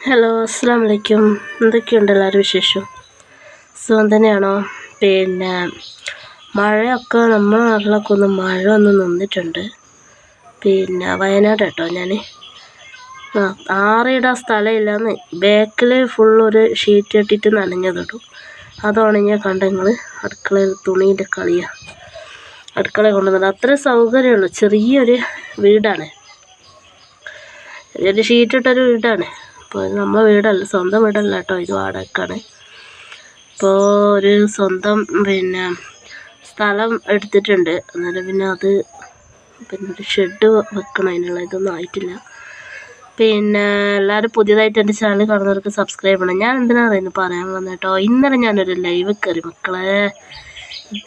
Hello അസ്സാം വലൈക്കും എന്തൊക്കെയുണ്ട് എല്ലാവരും വിശേഷം? സുഖം തന്നെയാണോ? പിന്നെ മഴയൊക്കെ നമ്മുടെ നാട്ടിലൊക്കെ ഒന്ന് മഴ ഒന്ന് നിന്നിട്ടുണ്ട്. പിന്നെ വയനാട് കേട്ടോ ഞാൻ ആ ആറിയിടാൻ സ്ഥലമില്ലാന്ന്. ബാക്കിൽ ഫുള്ളൊരു ഷീറ്റ് കെട്ടിയിട്ട് നനഞ്ഞതിടും അതാണ് കണ്ട നിങ്ങൾ അടുക്കളയിൽ തുണീന്റെ കളിയാണ് അടുക്കള കൊണ്ടുവന്നത് അത്രയും സൗകര്യമുള്ളൂ. ചെറിയൊരു വീടാണ്. ഒരു ഷീറ്റ് ഇട്ടൊരു വീടാണ്. അപ്പോൾ ഇത് നമ്മുടെ വീടല്ല സ്വന്തം വീടല്ല കേട്ടോ ഇത് വാടകയ്ക്കാണ് ഇപ്പോൾ ഒരു സ്വന്തം പിന്നെ സ്ഥലം എടുത്തിട്ടുണ്ട്. അന്നേരം പിന്നെ അത് പിന്നെ ഒരു ഷെഡ് വെക്കണം അതിനുള്ള ഇതൊന്നും ആയിട്ടില്ല. പിന്നെ എല്ലാവരും പുതിയതായിട്ട് എന്റെ ചാനൽ കാണുന്നവർക്ക് സബ്സ്ക്രൈബ് ചെയ്യണം. ഞാൻ എന്തിനാ പറയുന്നത് പറയാൻ വന്നേട്ടോ ഇന്നലെ ഞാനൊരു ലൈവ് കയറി മക്കളെ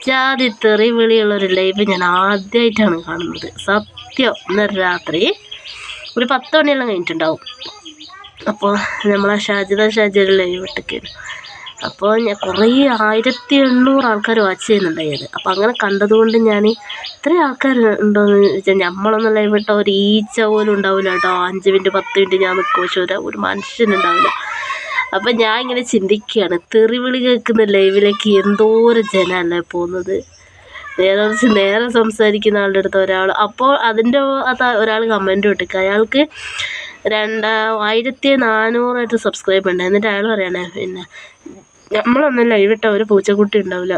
ജാതി തെറി വിളിയുള്ളൊരു ലൈവ് ഞാൻ ആദ്യമായിട്ടാണ് കാണുന്നത്. സത്യം ഇന്നലെ രാത്രി ഒരു പത്ത് മണിയെല്ലാം കഴിഞ്ഞിട്ടുണ്ടാവും. അപ്പോൾ നമ്മളെ ഷാജിദ ഷാജിയുടെ ലൈവ് ഇട്ടൊക്കെയാണ് അപ്പോൾ ഞാൻ കുറേ ആയിരത്തി എണ്ണൂറ് ആൾക്കാർ വാച്ച് ചെയ്യുന്നുണ്ടായത്. അപ്പോൾ അങ്ങനെ കണ്ടതുകൊണ്ട് ഞാൻ ഇത്രയും ആൾക്കാർ ഉണ്ടോയെന്ന് ചോദിച്ചാൽ നമ്മളൊന്നും ലൈവ് ഇട്ടാൽ ഒരു ഈച്ച പോലും ഉണ്ടാവില്ല കേട്ടോ. അഞ്ച് മിനിറ്റ് പത്ത് മിനിറ്റ് ഞാൻ നിൽക്കുമോ ചോദിച്ചാൽ ഒരു മനുഷ്യനുണ്ടാവില്ല. അപ്പോൾ ഞാൻ ഇങ്ങനെ ചിന്തിക്കുകയാണ് തെറിവിളി കേൾക്കുന്ന ലൈവിലേക്ക് എന്തോരം ജനമല്ലേ പോകുന്നത്. നേരെ വെച്ച് നേരെ സംസാരിക്കുന്ന ആളുടെ അടുത്ത് ഒരാൾ അപ്പോൾ അതിന്റെ അത് ഒരാൾ കമന്റ് ഇട്ടിക്കുക അയാൾക്ക് രണ്ട് ആയിരത്തി നാനൂറായിട്ട് സബ്സ്ക്രൈബ് ഉണ്ട്. എന്നിട്ട് അയാൾ പറയണേ പിന്നെ നമ്മളൊന്നും ലൈവിട്ട ഒരു പൂച്ചക്കുട്ടി ഉണ്ടാവില്ല.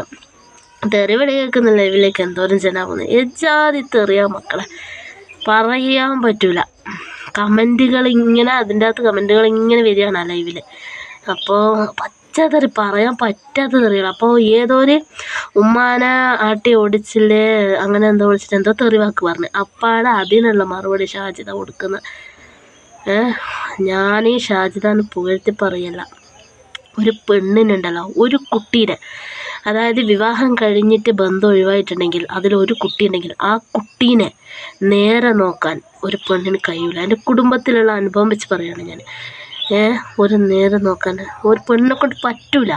തെറിവിളി കേൾക്കുന്ന ലൈവിലേക്ക് എന്തോരം ജനാവുന്നു എജാതി തെറിയാ മക്കളെ. പറയാൻ പറ്റൂല. കമന്റുകൾ ഇങ്ങനെ അതിന്റെ അകത്ത് കമന്റുകൾ ഇങ്ങനെ വരികയാണ് ആ ലൈവിൽ അപ്പോൾ പച്ചതെറി പറയാൻ പറ്റാത്ത തെറികൾ അപ്പോൾ ഏതോ ഒരു ഉമ്മാനെ ആട്ടി ഓടിച്ചില്ലേ അങ്ങനെ എന്തോ വിളിച്ചിട്ട് എന്തോ തെറിവാക്ക് പറഞ്ഞു. അപ്പാടെ അതിനുള്ള മറുപടി ഷാജിത കൊടുക്കുന്നത് ഞാൻ ഈ ഷാജിദാന്ന് പുകഴ്ത്തി പറയല്ല. ഒരു പെണ്ണിനുണ്ടല്ലോ ഒരു കുട്ടീനെ. അതായത് വിവാഹം കഴിഞ്ഞിട്ട് ബന്ധം ഒഴിവായിട്ടുണ്ടെങ്കിൽ അതിലൊരു കുട്ടി ഉണ്ടെങ്കിൽ ആ കുട്ടീനെ നേരെ നോക്കാൻ ഒരു പെണ്ണിന് കഴിയില്ല എന്റെ കുടുംബത്തിലുള്ള അനുഭവം വെച്ച് പറയുകയാണ് ഞാൻ. ഒരു നേരെ നോക്കാൻ ഒരു പെണ്ണിനെ കൊണ്ട് പറ്റൂല.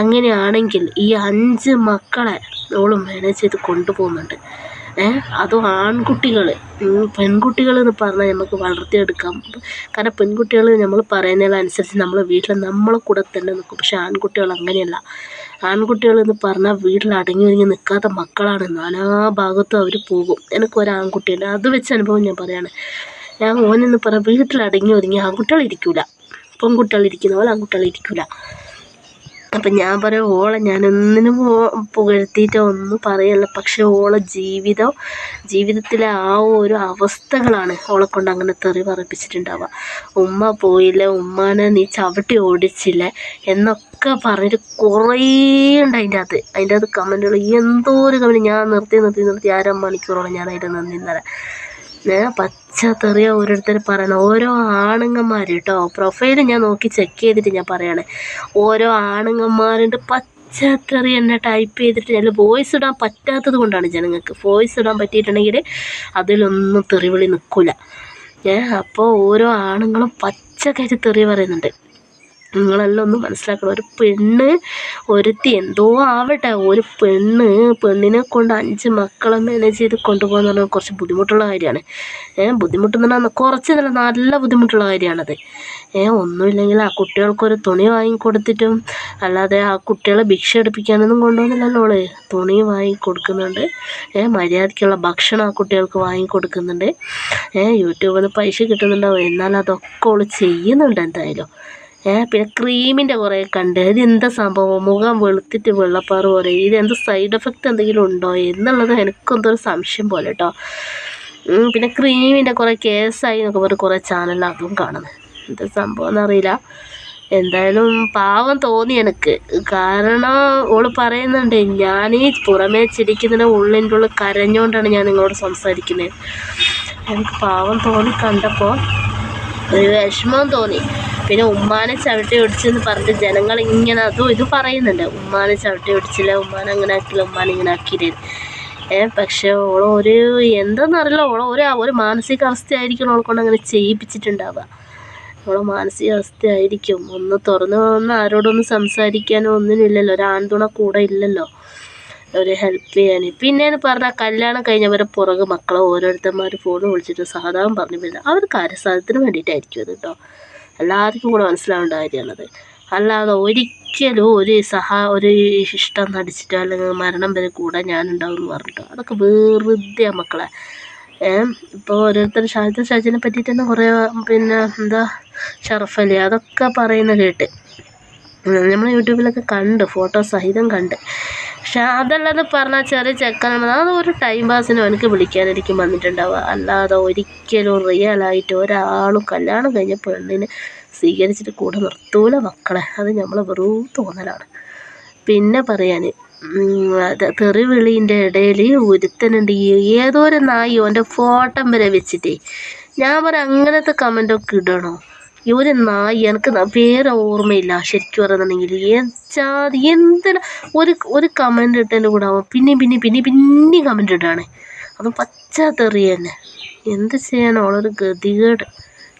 അങ്ങനെയാണെങ്കിൽ ഈ അഞ്ച് മക്കളെ ഓളും മാനേജ് ചെയ്ത് കൊണ്ടുപോകുന്നുണ്ട്. അതും ആൺകുട്ടികൾ പെൺകുട്ടികൾ എന്ന് പറഞ്ഞാൽ നമുക്ക് വളർത്തിയെടുക്കാം. കാരണം പെൺകുട്ടികൾ നമ്മൾ പറയുന്നതിനനുസരിച്ച് നമ്മൾ വീട്ടിൽ നമ്മളെ കൂടെ തന്നെ നിൽക്കും പക്ഷേ ആൺകുട്ടികൾ അങ്ങനെയല്ല. ആൺകുട്ടികൾ എന്ന് പറഞ്ഞാൽ വീട്ടിൽ അടങ്ങി ഒതുങ്ങി നിൽക്കാത്ത മക്കളാണ്. നാനാ ഭാഗത്തും അവർ പോകും. എനിക്ക് ഒരു അത് വെച്ച് അനുഭവം ഞാൻ പറയാണ്. ഞാൻ ഓനെന്ന് പറഞ്ഞാൽ വീട്ടിൽ അടങ്ങി ഒതുങ്ങി ആൺകുട്ടികൾ ഇരിക്കില്ല പെൺകുട്ടികൾ ഇരിക്കുന്ന പോലെ ആൺകുട്ടികൾ ഇരിക്കില്ല അപ്പം ഞാൻ പറയും ഓളെ ഞാൻ ഒന്നിനും പുകഴ്ത്തിയിട്ടോ ഒന്നും പറയല്ല. പക്ഷെ ഓളെ ജീവിതം ജീവിതത്തിലെ ആ ഒരു അവസ്ഥകളാണ് ഓളെ കൊണ്ട് അങ്ങനെ തെറി പറപ്പിച്ചിട്ടുണ്ടാവുക ഉമ്മ പോയില്ല ഉമ്മാനെ നീ ചവിട്ടി ഓടിച്ചില്ല എന്നൊക്കെ പറഞ്ഞിട്ട് കുറേ ഉണ്ട് അതിന്റെ അകത്ത്. അതിന്റെ അകത്ത് കമന്റുകൾ എന്തോ ഒരു കമന്റ് ഞാൻ നിർത്തി നിർത്തി നിർത്തി അര മണിക്കൂറോളം ഞാൻ അതിന്റെ നന്ദി പച്ച തെറിയ ഓരോരുത്തർ പറയണം. ഓരോ ആണുങ്ങന്മാർ കേട്ടോ പ്രൊഫൈൽ ഞാൻ നോക്കി ചെക്ക് ചെയ്തിട്ട് ഞാൻ പറയാണ്. ഓരോ ആണുങ്ങന്മാരുണ്ട് പച്ച തെറി എന്നെ ടൈപ്പ് ചെയ്തിട്ട് ഞാൻ വോയിസ് ഇടാൻ പറ്റാത്തത് കൊണ്ടാണ് ജനങ്ങൾക്ക്. വോയിസ് ഇടാൻ പറ്റിയിട്ടുണ്ടെങ്കിൽ അതിലൊന്നും തെറിവിളി നിൽക്കില്ല ഏ അപ്പോൾ ഓരോ ആണുങ്ങളും പച്ച പച്ചക്കായിട്ട് തെറി പറയുന്നുണ്ട്. നിങ്ങളെല്ലാം ഒന്ന് മനസ്സിലാക്കണം. ഒരു പെണ്ണ് ഒരുത്തി എന്തോ ആവട്ടെ. ഒരു പെണ്ണ് പെണ്ണിനെ കൊണ്ട് അഞ്ച് മക്കളെ മാനേജ് ചെയ്ത് കൊണ്ടുപോകാന്ന് പറഞ്ഞാൽ കുറച്ച് ബുദ്ധിമുട്ടുള്ള കാര്യമാണ്. ഏഹ് ബുദ്ധിമുട്ടെന്ന് കുറച്ച് നല്ല നല്ല ബുദ്ധിമുട്ടുള്ള കാര്യമാണത്. ഏഹ് ഒന്നുമില്ലെങ്കിൽ ആ കുട്ടികൾക്കൊരു തുണി വാങ്ങിക്കൊടുത്തിട്ടും അല്ലാതെ ആ കുട്ടികളെ ഭിക്ഷ എടുപ്പിക്കാനൊന്നും കൊണ്ടുപോകുന്നില്ലല്ലോ അവൾ തുണി വാങ്ങിക്കൊടുക്കുന്നുണ്ട്. ഏ മര്യാദയ്ക്കുള്ള ഭക്ഷണം ആ കുട്ടികൾക്ക് വാങ്ങിക്കൊടുക്കുന്നുണ്ട്. ഏ യൂട്യൂബിൽ നിന്ന് പൈസ കിട്ടുന്നുണ്ടാവും. എന്നാൽ അതൊക്കെ അവൾ ചെയ്യുന്നുണ്ട് എന്തായാലും. പിന്നെ ക്രീമിന്റെ കുറേ കണ്ട്. ഇതെന്താ സംഭവം? മുഖം വെളുത്തിട്ട് വെള്ളപ്പാറ് പോലെ. ഇതെന്ത് സൈഡ് എഫക്റ്റ് എന്തെങ്കിലും ഉണ്ടോ എന്നുള്ളത് എനിക്കെന്തോ സംശയം പോലെ കേട്ടോ പിന്നെ ക്രീമിന്റെ കുറേ കേസായി എന്നൊക്കെ പറഞ്ഞ് കുറേ ചാനലിൽ അതും കാണുന്നത് എന്താ സംഭവം എന്നറിയില്ല. എന്തായാലും പാവം തോന്നി എനിക്ക്. കാരണം ഓൾ പറയുന്നുണ്ട് ഞാൻ ഈ പുറമേ ചിരിക്കുന്നതിന് ഉള്ളിന്റെ ഉള്ളിൽ കരഞ്ഞുകൊണ്ടാണ് ഞാൻ നിങ്ങളോട് സംസാരിക്കുന്നത് എനിക്ക് പാവം തോന്നി കണ്ടപ്പോൾ ഒരു വിഷമം തോന്നി. പിന്നെ ഉമ്മാനെ ചവിട്ടി ഒടിച്ചെന്ന് പറഞ്ഞിട്ട് ജനങ്ങൾ ഇങ്ങനെ അതും ഇത് പറയുന്നുണ്ട്. ഉമ്മാനെ ചവിട്ടി ഒടിച്ചില്ല ഉമ്മാനെ അങ്ങനെ ആക്കില്ല ഉമ്മാനെ ഇങ്ങനെ ആക്കിയില്ല. ഏ പക്ഷെ ഓളൊരു ഒരു എന്താണെന്നറിയില്ല ഓള ഒരു ഒരു മാനസികാവസ്ഥയായിരിക്കും ഓളെ കൊണ്ട് അങ്ങനെ ചെയ്യിപ്പിച്ചിട്ടുണ്ടാവുക. ഓളെ മാനസികാവസ്ഥയായിരിക്കും ഒന്ന് തുറന്ന് വന്ന് ആരോടൊന്നും സംസാരിക്കാനോ ഒന്നിനില്ലല്ലോ ഒരു ആൺതുണ കൂടെ ഇല്ലല്ലോ. ഒരു ഹെൽപ്പ് ചെയ്യാൻ. പിന്നെയെന്ന് പറഞ്ഞാൽ കല്യാണം കഴിഞ്ഞവരെ പുറകെ മക്കളെ ഓരോരുത്തന്മാർ ഫോൺ വിളിച്ചിട്ട് സഹതാപം പറഞ്ഞു പിന്നെ അവർ കാര്യസാധനത്തിന് വേണ്ടിയിട്ടായിരിക്കും അത് കേട്ടോ എല്ലാവർക്കും കൂടെ മനസ്സിലാവേണ്ട കാര്യമാണത്. അല്ലാതെ ഒരിക്കലും ഒരു സഹാ ഒരു ഇഷ്ടം നടിച്ചിട്ടോ അല്ലെങ്കിൽ മരണം വരെ കൂടെ ഞാനുണ്ടാവും എന്ന് പറഞ്ഞിട്ടോ അതൊക്കെ വെറുതെ മക്കളെ. ഇപ്പോൾ ഓരോരുത്തർ ഷാഹിദ് ഷാജിനെ പറ്റിയിട്ട് തന്നെ കുറേ പിന്നെ എന്താ ഷറഫലി അതൊക്കെ പറയുന്ന കേട്ട്. നമ്മൾ യൂട്യൂബിലൊക്കെ കണ്ട് ഫോട്ടോ സഹിതം കണ്ട്. പക്ഷെ അതല്ലാതെ പറഞ്ഞാൽ ചെറിയ ചെക്കനാണ് അത് ഒരു ടൈം പാസിന് അവനക്ക് വിളിക്കാനായിരിക്കും വന്നിട്ടുണ്ടാവുക. അല്ലാതെ ഒരിക്കലും റിയലായിട്ട് ഒരാളും കല്യാണം കഴിഞ്ഞ പെണ്ണിനെ സ്വീകരിച്ചിട്ട് കൂടെ നിർത്തൂല മക്കളെ. അത് നമ്മൾ വെറും തോന്നലാണ്. പിന്നെ പറയാൻ തെറി വിളീന്റെ ഇടയിൽ ഒരുത്തനുണ്ട്. ഏതോ ഒരു നായി ഓന്റെ ഫോട്ടം വരെ വെച്ചിട്ടേ. ഞാൻ പറയാം അങ്ങനത്തെ കമന്റൊക്കെ ഇടണോ? ഈ ഒരു നായി എനിക്ക് വേറെ ഓർമ്മയില്ല ശരിക്കും പറയുന്നുണ്ടെങ്കിൽ എന്താ എന്തിനാ ഒരു ഒരു കമന്റ് ഇട്ടതിന്റെ കൂടെ ആവും പിന്നെയും പിന്നെയും പിന്നെയും പിന്നെയും കമന്റ് ഇട്ടാണ് അതും പച്ചാത്തെറിയ തന്നെ എന്ത് ചെയ്യാൻ ഉള്ളൊരു ഗതികേട്?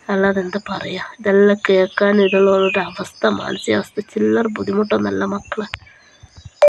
അല്ലാതെ എന്താ പറയുക ഇതെല്ലാം കേൾക്കാൻ ഇതുള്ളവരുടെ അവസ്ഥ മാനസികാവസ്ഥ ചില്ലറ ബുദ്ധിമുട്ടൊന്നല്ല മക്കളെ.